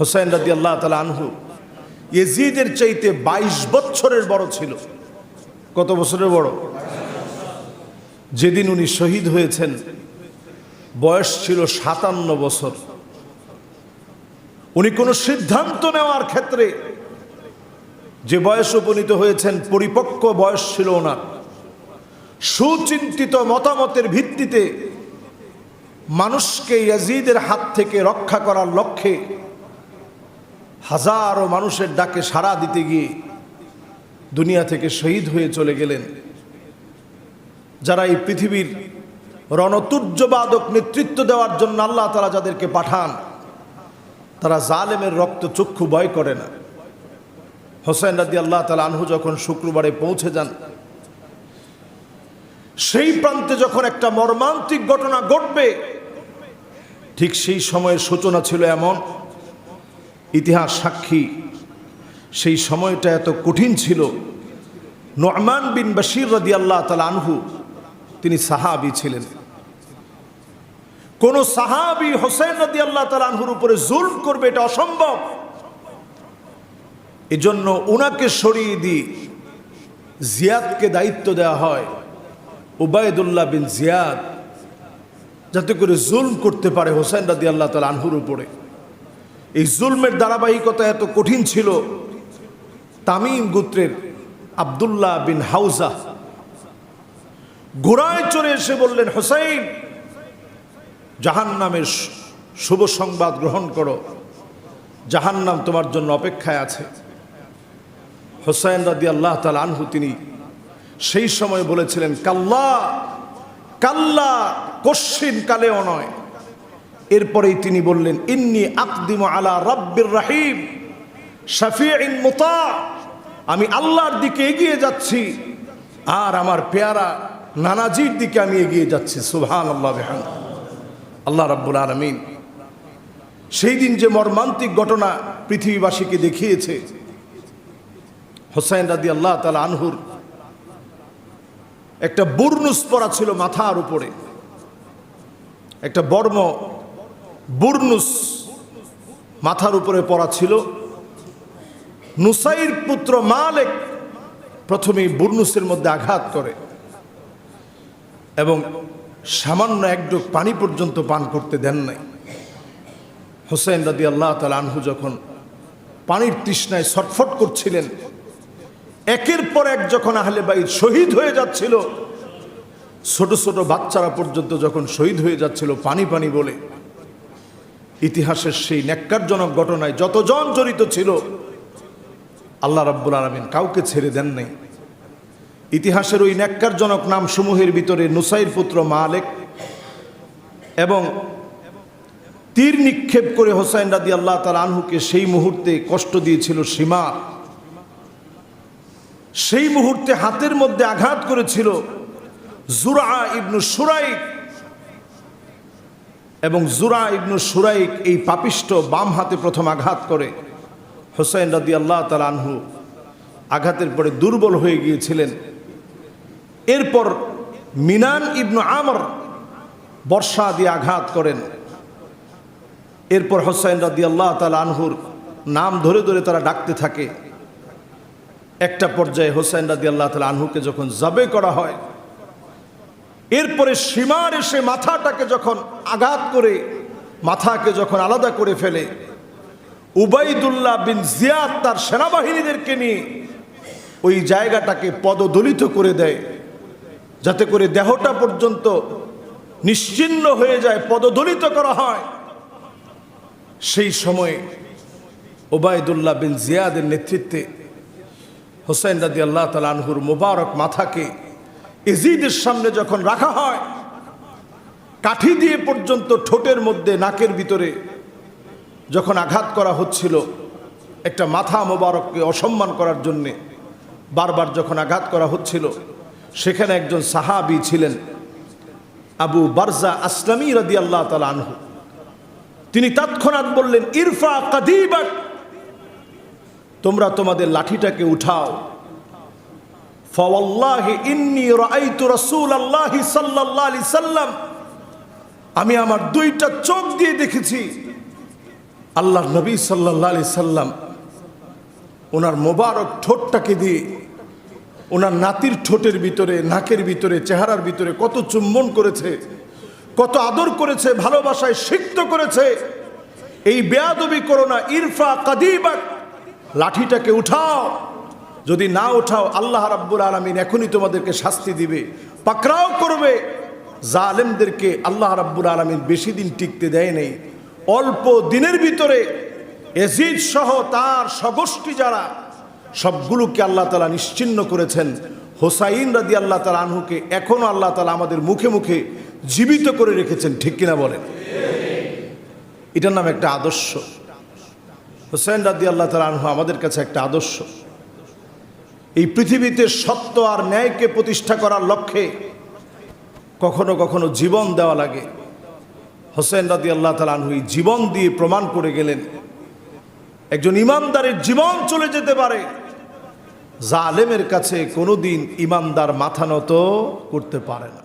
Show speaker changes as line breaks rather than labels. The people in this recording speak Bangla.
হোসেন রাদি আল্লাহ তালা আনহু ইয়েজিদের চাইতে বাইশ বছরের বড় ছিল। কত বছরের বড়? যেদিন উনি শহীদ হয়েছেন, বয়স ছিল সাতান্ন বছর। উনি কোনো সিদ্ধান্ত নেওয়ার ক্ষেত্রে যে বয়স উপনীত হয়েছেন, পরিপক্ক বয়স ছিল ওনার। সুচিন্তিত মতামতের ভিত্তিতে মানুষকে ইয়াজিদের হাত থেকে রক্ষা করার লক্ষ্যে হাজারো মানুষের ডাকে সাড়া দিতে গিয়ে দুনিয়া থেকে শহীদ হয়ে চলে গেলেন। যারা এই পৃথিবীর রণতুর্যবাদক নেতৃত্ব দেওয়ার জন্য আল্লাহ তারা যাদেরকে পাঠান, তারা জালেমের রক্ত চক্ষু ভয় করে না। হোসেন রাদি আল্লাহ তালা আনহু যখন শুক্রবারে পৌঁছে যান, সেই প্রান্তে যখন একটা মর্মান্তিক ঘটনা ঘটবে, ঠিক সেই সময়ের সূচনা ছিল এমন ইতিহাস সাক্ষী। সেই সময়টা এত কঠিন ছিল। নোমান বিন বশির রদি আল্লাহ আনহু তিনি সাহাবি ছিলেন। কোন সাহাবি হোসেন রদি আল্লাহ আনহুর উপরে জুলম করবে এটা অসম্ভব। এজন্য উনাকে সরিয়ে দিয়ে জিয়াদকে দায়িত্ব দেওয়া হয় উবায়দুল্লাহ বিন জিয়াদ, যাতে করে জুলম করতে পারে হোসেন রাদি আল্লাহ তাল আনহুর উপরে। এই জুলমের ধারাবাহিকতা এত কঠিন ছিল। তামিম গোত্রের আবদুল্লাহ বিন হাউজা ঘোড়ায় চড়ে এসে বললেন, হোসাইন জাহান নামের শুভ সংবাদ গ্রহণ করো। জাহান্নাম তোমার জন্য অপেক্ষায় আছে। হোসাইন রাদি আল্লাহ তাল আনহু তিনি সেই সময় বলেছিলেন, কাল্লা কাল্লা কশ্চিন কালেও নয়। এরপরেই তিনি বললেন, ইন্নি আকদিম আলা রব্বির রাহিম, শাফিঈন মুতা, আমি আল্লাহর দিকে এগিয়ে যাচ্ছি, আর আমার পেয়ারা নানাজির দিকে আমি এগিয়ে যাচ্ছি। সুহান আল্লাহ আল্লাহ রাব্বুল আলমিন সেই দিন যে মর্মান্তিক ঘটনা পৃথিবীবাসীকে দেখিয়েছে, হোসাইন রাদি আল্লাহ তালা আনহুর একটা বুর্নুস পরা ছিল মাথার উপরে, একটা বর্ম বুর্নুস মাথার উপরে পড়া ছিল। নুসাইর পুত্র মালেক প্রথমে বুর্নুসের মধ্যে আঘাত করে এবং সামান্য একডুক পানি পর্যন্ত পান করতে দেন নাই। হোসেন রাদি আল্লাহ তালা আনহু যখন পানির তৃষ্ণায় ছটফট করছিলেন, একের পর এক যখন আহলে বাইর শহীদ হয়ে যাচ্ছিল, ছোট ছোট বাচ্চারা পর্যন্ত যখন শহীদ হয়ে যাচ্ছিল, পানি পানি বলে ইতিহাসের সেই ন্যাক্কারজনক ঘটনায় যতজন জড়িত ছিল, আল্লাহ রাব্বুল আলমিন কাউকে ছেড়ে দেন নাই। ইতিহাসের ওই ন্যাক্কারজনক নাম সমূহের ভিতরে নুসাইর পুত্র মালেক এবং তীর নিক্ষেপ করে হোসাইন রাদি আল্লাহ তাল আনহুকে সেই মুহূর্তে কষ্ট দিয়েছিল সীমা। সেই মুহূর্তে হাতের মধ্যে আঘাত করেছিল জুরা ইবনু সুরাইক এবং জুরা ইবনু সুরাইক এই পাপিষ্ট বাম হাতে প্রথম আঘাত করে। হোসাইন রাদি আল্লাহ তাল আনহু আঘাতের পরে দুর্বল হয়ে গিয়েছিলেন। এরপর মিনান ইবনু আমর বর্ষা দিয়ে আঘাত করেন। এরপর হোসাইন রাদি আল্লাহ তাল আনহুর নাম ধরে ধরে তারা ডাকতে থাকে। একটা পর্যায়ে হোসেন রাদি আল্লাহ তালা আনহুকে যখন জবে করা হয় এরপরে সীমার এসে মাথাটাকে যখন আঘাত করে, মাথাকে যখন আলাদা করে ফেলে, উবাইদুল্লাহ বিন জিয়াদ তার সেনাবাহিনীদেরকে নিয়ে ওই জায়গাটাকে পদদলিত করে দেয়, যাতে করে দেহটা পর্যন্ত নিশ্চিন্ন হয়ে যায়, পদদলিত করা হয়। সেই সময়ে ওবায়দুল্লাহ বিন জিয়াদের নেতৃত্বে হোসেন রাদি আল্লাহ তালানহুর মুবারক মাথাকে ইজিদের সামনে যখন রাখা হয়, কাঠি দিয়ে পর্যন্ত ঠোঁটের মধ্যে, নাকের ভিতরে যখন আঘাত করা হচ্ছিল, একটা মাথা মোবারককে অসম্মান করার জন্যে বারবার যখন আঘাত করা হচ্ছিল, সেখানে একজন সাহাবি ছিলেন, আবু বারজা আসলামী রাদি আল্লাহ তালা আনহু। তিনি তৎক্ষণাৎ বললেন, ইরফা কাদিবাক, তোমরা তোমাদের লাঠিটাকে উঠাও। ফওয়াল্লাহি ইন্নি রাআইতু রাসূলুল্লাহি সাল্লাল্লাহু আলাইহি সাল্লাম। আমি আমার দুইটা চোখ দিয়ে দেখেছি। আল্লাহ নবী সাল্লাহ আলি সাল্লাম ওনার মোবারক ঠোঁটটাকে দিয়ে ওনার নাতির ঠোঁটের ভিতরে, নাকের ভিতরে, চেহারার ভিতরে কত চুম্বন করেছে, কত আদর করেছে, ভালোবাসায় সিক্ত করেছে। এই বেয়াদবি করো না, ইরফা কাদিবাক, লাঠিটাকে উঠাও। যদি না উঠাও আল্লাহ রাব্বুল আলমিন এখনই তোমাদেরকে শাস্তি দিবে। পাকরাও করবে। জালেমদেরকে আল্লাহ রাব্বুল আলমিন বেশি দিন টিকতে দেয় নেই। অল্প দিনের ভিতরে এজিদ সহ তার সগোষ্ঠী যারা, সবগুলোকে আল্লাহ তালা নিশ্চিন্ন করেছেন। হোসাইন রাদি আল্লাহ তালা আনহুকে এখনও আল্লাহ তালা আমাদের মুখে মুখে জীবিত করে রেখেছেন, ঠিক কিনা বলেন? এটার নাম একটা আদর্শ। হোসেন রাদি আল্লাহ তালা আনহু আমাদের কাছে একটা আদর্শ। এই পৃথিবীতে সত্য আর ন্যায়কে প্রতিষ্ঠা করার লক্ষ্যে কখনো কখনো জীবন দেওয়া লাগে। হোসেন রাদি আল্লাহ তালানহুই জীবন দিয়ে প্রমাণ করে গেলেন, একজন ইমানদারের জীবন চলে যেতে পারে। জালেমের কাছে কোনোদিন ইমানদার মাথা নত করতে পারে না।